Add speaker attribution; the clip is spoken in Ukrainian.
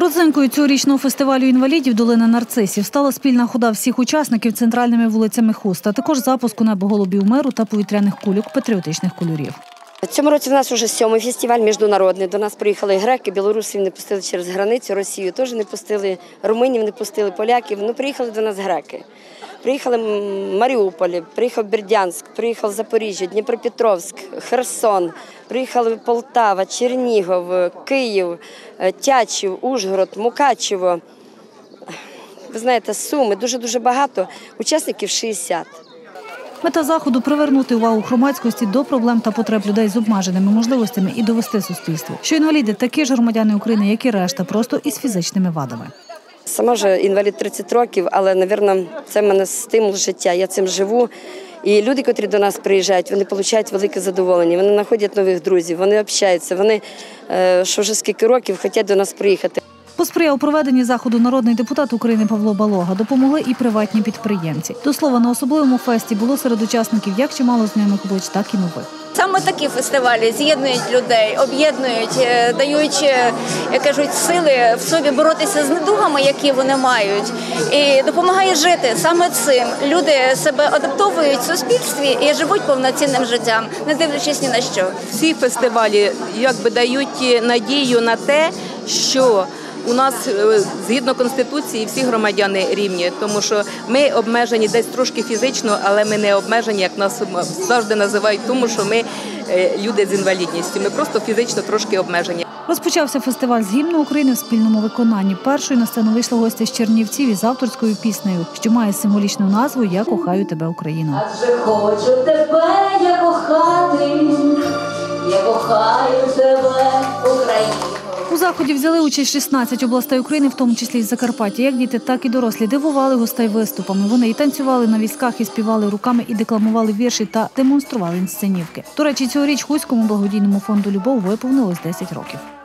Speaker 1: Родзинкою цьогорічного фестивалю інвалідів Долина нарцисів стала спільна хода всіх учасників центральними вулицями Хуста, також запуску небоголубів миру та повітряних кульок патріотичних кольорів.
Speaker 2: Цьому році в нас вже сьомий фестиваль міжнародний. До нас приїхали греки, білорусів не пустили через границю, Росію теж не пустили, румунів не пустили, поляків. Ну, приїхали до нас греки. Приїхали Маріуполі, приїхав Бердянськ, приїхав Запоріжжя, Дніпропетровськ, Херсон, приїхали Полтава, Чернігов, Київ, е, Тячів, Ужгород, Мукачево. Ви знаєте, Суми, дуже-дуже багато, учасників 60.
Speaker 1: Мета заходу привернути увагу громадськості до проблем та потреб людей з обмеженими можливостями і довести суспільству, що інваліди такі ж громадяни України, як і решта, просто із фізичними вадами.
Speaker 2: Сама ж інвалід 30 років, але, мабуть, це в мене стимул життя. Я цим живу. І люди, котрі до нас приїжджають, вони отримують велике задоволення. Вони знаходять нових друзів, вони общаються. Вони е, що вже скільки років хочуть до нас приїхати.
Speaker 1: Посприяв проведенні заходу народний депутат України Павло Балога. Допомогли і приватні підприємці. До слова, на особливому фесті було серед учасників як чимало знайомих облич, так і нових.
Speaker 3: Саме такі фестивалі з'єднують людей, об'єднують, е, дають, е, як кажуть, сили в собі боротися з недугами, які вони мають, і допомагає жити саме цим. Люди себе адаптовують в суспільстві і живуть повноцінним життям, не дивлячись ні на що.
Speaker 4: Всі фестивалі якби дають надію на те, що у нас е, згідно конституції всі громадяни рівні, тому що ми обмежені десь трошки фізично, але ми не обмежені, як нас завжди називають, тому що ми е, люди з інвалідністю. Ми просто фізично трошки обмежені.
Speaker 1: Розпочався фестиваль з гімну України в спільному виконанні. Першою на сцену вийшла гостя з Чернівців із авторською піснею, що має символічну назву Я кохаю тебе Україну.
Speaker 5: Адже хочу тебе я кохати, я кохаю тебе,
Speaker 1: заході взяли участь 16 областей України, в тому числі й Закарпаття. Як діти, так і дорослі дивували гостей виступами. Вони і танцювали на візках, і співали руками, і декламували вірші та демонстрували інсценівки. До речі, цьогоріч Хуському благодійному фонду Любов виповнилось 10 років.